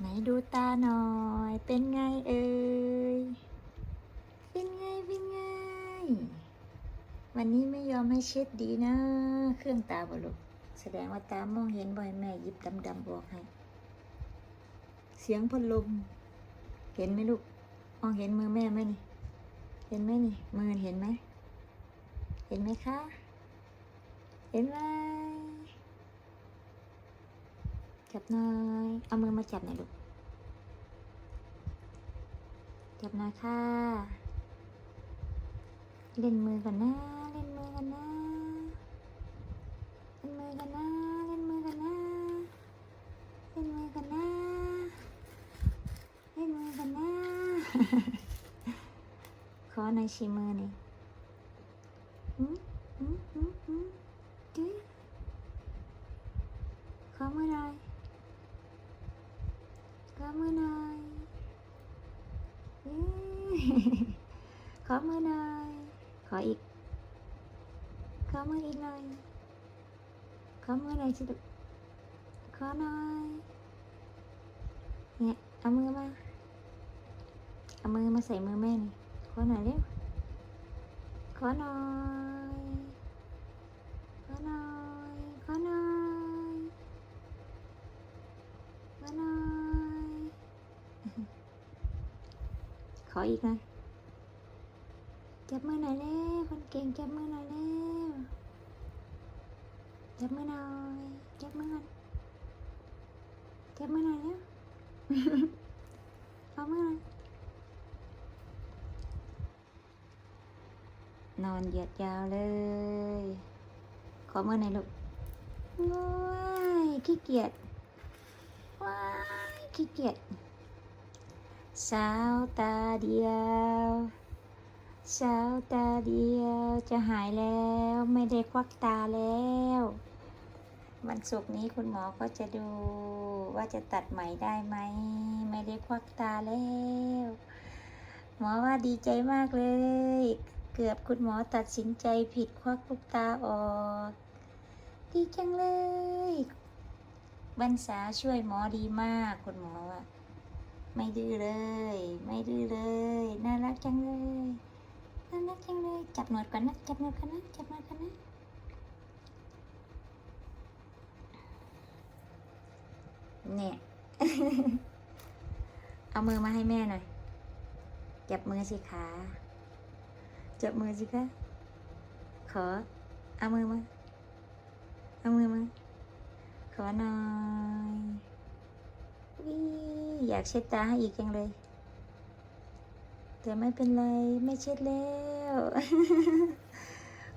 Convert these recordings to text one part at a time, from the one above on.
ไหนดูตาหน่อย เป็นไงเอ่ย เป็นไง เป็นไง วันนี้ไม่ยอมให้เช็ดดีนะ เครื่องตาบลุกแสดงว่าตามองเห็นบ่อยแม่ยิบดำๆออกให้ เสียงพัดลม เห็นไหมลูก มองเห็นมือแม่ไหมนี่ เห็นไหมนี่ มือเห็นไหม เห็นไหมคะ เห็นไหม จับหน่อย เอามือมาจับหน่อยลูก จับหน่อยค่ะ เล่นมือกันนะ เล่นมือกันนะ เล่นมือกันนะ เล่นมือกันนะ เล่นมือกันนะ เล่นมือกันนะ ขอหน่อยชิมือหน่อยอืมอืมอืมอืมจุ๊ยขอมือหน่อย ขอมือหน่อยเย้ ขอมือหน่อย ขออีก ขอมืออีกหน่อย ขอมือหน่อยสิลูกขอหน่อยเนี่ยเอามือมาเอามือมาใส่มือแม่นี่ขอหน่อย เร็วขอหน่อยขอหน่อยขอหน่อยขอหน่อยขออีกหน่อยจับมือหน่อยเร็วคนเก่งจับมือหน่อยเร็วจับมือหน่อยจับมือหน่อยจับมือหน่อยเร็วเอามือหน่อยนอนเหยียดยาวเลย ขอมือหน่อยลูกว้ายขี้เกียจว้ายขี้เกียจสาวตาเดียวสาวตาเดียวจะหายแล้วไม่ได้ควักตาแล้ว วันศุกร์นี้คุณหมอก็จะดูว่าจะตัดไหมได้ไหม ไม่ได้ควักตาแล้ว หมอว่าดีใจมากเลย เกือบคุณหมอตัดสินใจผิดควักลูกตาออก ดีจังเลยบรรษาช่วยหมอดีมากคุณหมอว่าไม่ดื้อเลย ไม่ดื้อเลย น่ารักจังเลยน่ารักจังเลย จับหนวดก่อนนะ จับหนวดก่อนนะ จับหนวดก่อนนะ เนี่ย เอามือมาให้แม่หน่อย จับมือสิคะจับมือสิคะขอ เอามือมา เอามือมา ขอหน่อยวิอยากเช็ดตาให้อีกจังเลย แต่ไม่เป็นไร ไม่เช็ดแล้ว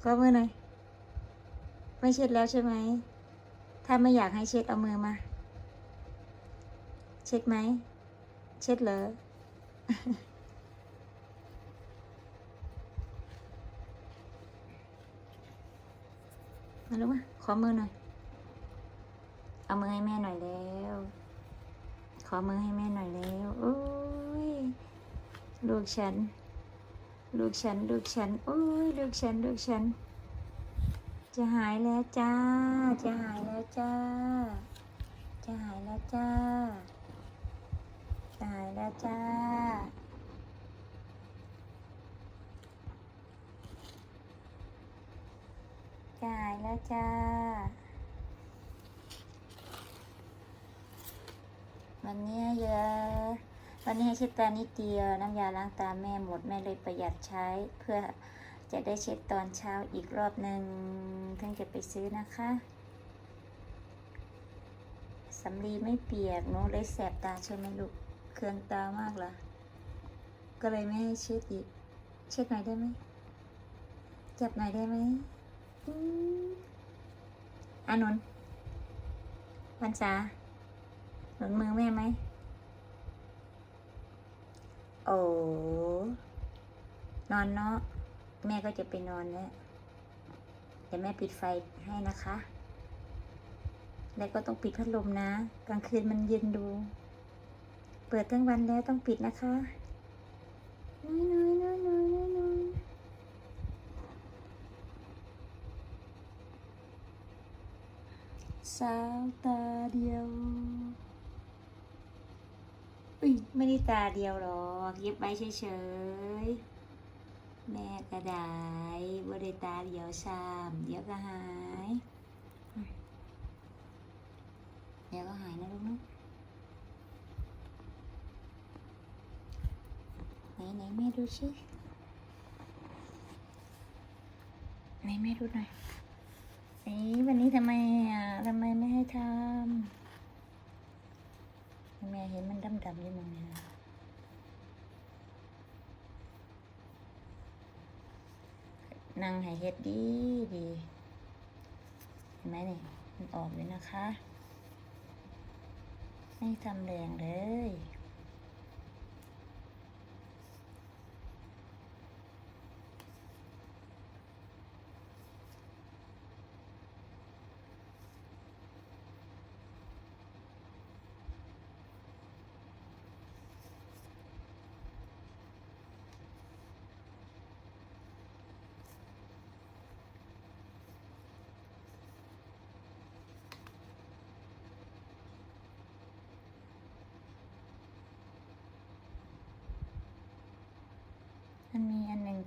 ขอมือหน่อย ไม่เช็ดแล้วใช่ไหม ถ้าไม่อยากให้เช็ดเอามือมา ช็ดไหม เช็ดเลยมาลูกมาขอมือหน่อย เอามือให้แม่หน่อยแล้ว ขอมือให้แม่หน่อยแล้วโอ้ย ลูกฉัน ลูกฉัน ลูกฉัน โอ้ย ลูกฉัน ลูกฉัน จะหายแล้วจ้า จะหายแล้วจ้า จะหายแล้วจ้า จะหายแล้วจ้าจะหายแล้วจ้า วันนี้เยอะ วันนี้ให้เช็ดตานิดเดียว น้ำยาล้างตาแม่หมด แม่เลยประหยัดใช้ เพื่อจะได้เช็ดตอนเช้าอีกรอบหนึ่งถึงจะไปซื้อนะคะสำลีไม่เปียกหนูเลยแสบตาใช่ไหมลูก เคืองตามากเหรอก็เลยไม่ให้เช็ดอีก เช็ดหน่อยได้ไหมจับหน่อยได้ไหมอานนท์วันษาหนุนมือแม่ไหม โอ้ นอนเนาะ แม่ก็จะไปนอนแล้วเดี๋ยวแม่ปิดไฟให้นะคะ แล้วก็ต้องปิดพัดลมนะ กลางคืนมันเย็นดู เปิดทั้งวันแล้วต้องปิดนะคะน้อยน้อยน้อยน้อยน้อยน้อยสาวตาเดียว อุ้ยไม่ได้ตาเดียวหรอกเย็บไว้เฉยๆ แม่กระดบ่ได้ตาเดียวซ้ำเดี๋ยวก็หาย เดี๋ยวก็หายนะลูกนะไหนไหน แม่ดูชิไหนแม่ดูหน่อยเอ๊ะวันนี้ทำไมอะทำไมไม่ให้ทำแม่เห็นมันดำๆอยู่มึงเนี่ยนะนั่งให้เฮ็ดดีดีเห็นไหมนี่มันออกเลยนะคะ ไม่ทำแรงเลย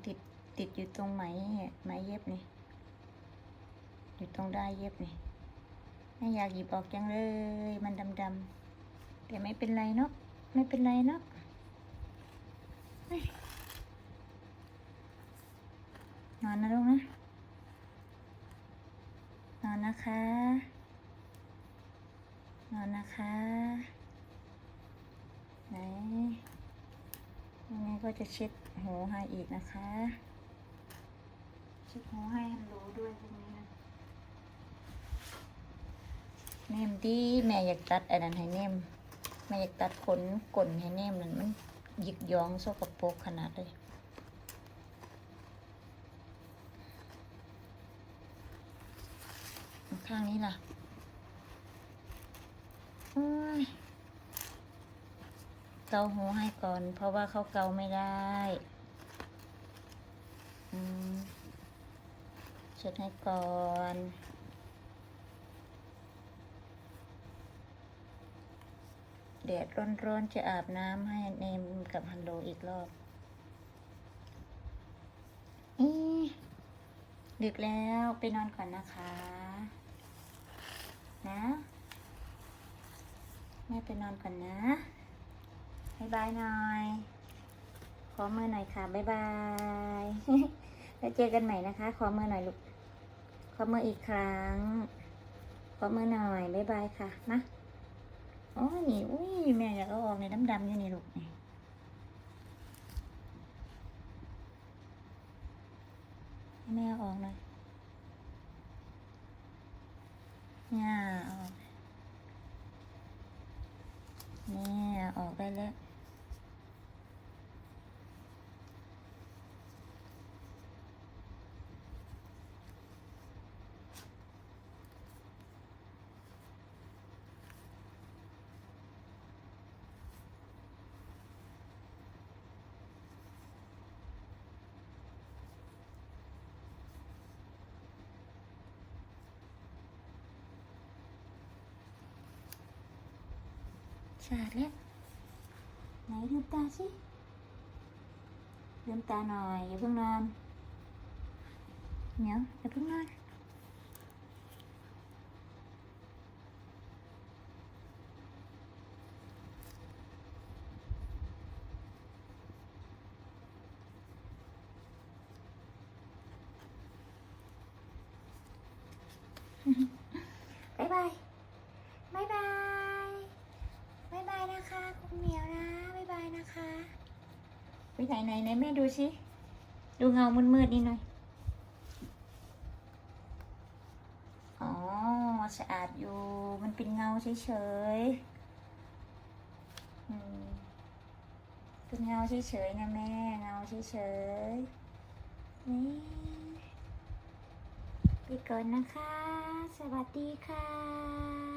ติดติดอยู่ตรงไหมเนี่ยไหมเย็บนี่อยู่ตรงได้เย็บนี่ไม่อยากหยิบออกจังเลย มันดำๆแต่ไม่เป็นไรเนาะไม่เป็นไรเนาะนอนนะลูกนะนอนนะคะนอนนะคะไหน ยังไงก็จะเช็ดหูให้อีกนะคะ เช็ดหูให้มันรู้ด้วยพวกนี้นะเนมดีแม่อยากตัดอันนั้นให้เนมแม่อยากตัดขนกลนให้เนมนั่นมันหยิกย้องโซกโปกขนาดเลยข้างนี้ล่ะ โอ้ย เกาหูให้ก่อน เพราะว่าเขาเกาไม่ได้อืเช็ดให้ก่อนแดดร้อนๆจะอาบน้ำให้เนมกับฮันโดอีกรอบอีดึกแล้วไปนอนก่อนนะคะ นะ แม่ไปนอนก่อนนะายบายหน่อย ขอมือหน่อยค่ะบายบาย แล้วเจอกันใหม่นะคะ ขอมือหน่อยลูก ขอมืออีกครั้ง ขอมือหน่อยบายบายค่ะ นะโอ้ยนี่อุ้ยแม่อยากเอาออกในดำๆอยู่นี่ลูกนี่ให้แม่ออกหน่อยเนี่ยเอาออกเนี่ยออกได้แล้ว สะอาดแล้วไหนลืม ไปไหนไหนไหนแม่ดูสิดูเงามืดๆนี่หน่อยอ๋อสะอาดอยู่ มันเป็นเงาเฉยๆเป็นเงาเฉยๆนะแม่เงาเฉยๆนี่ไปก่อนนะคะ สวัสดีค่ะ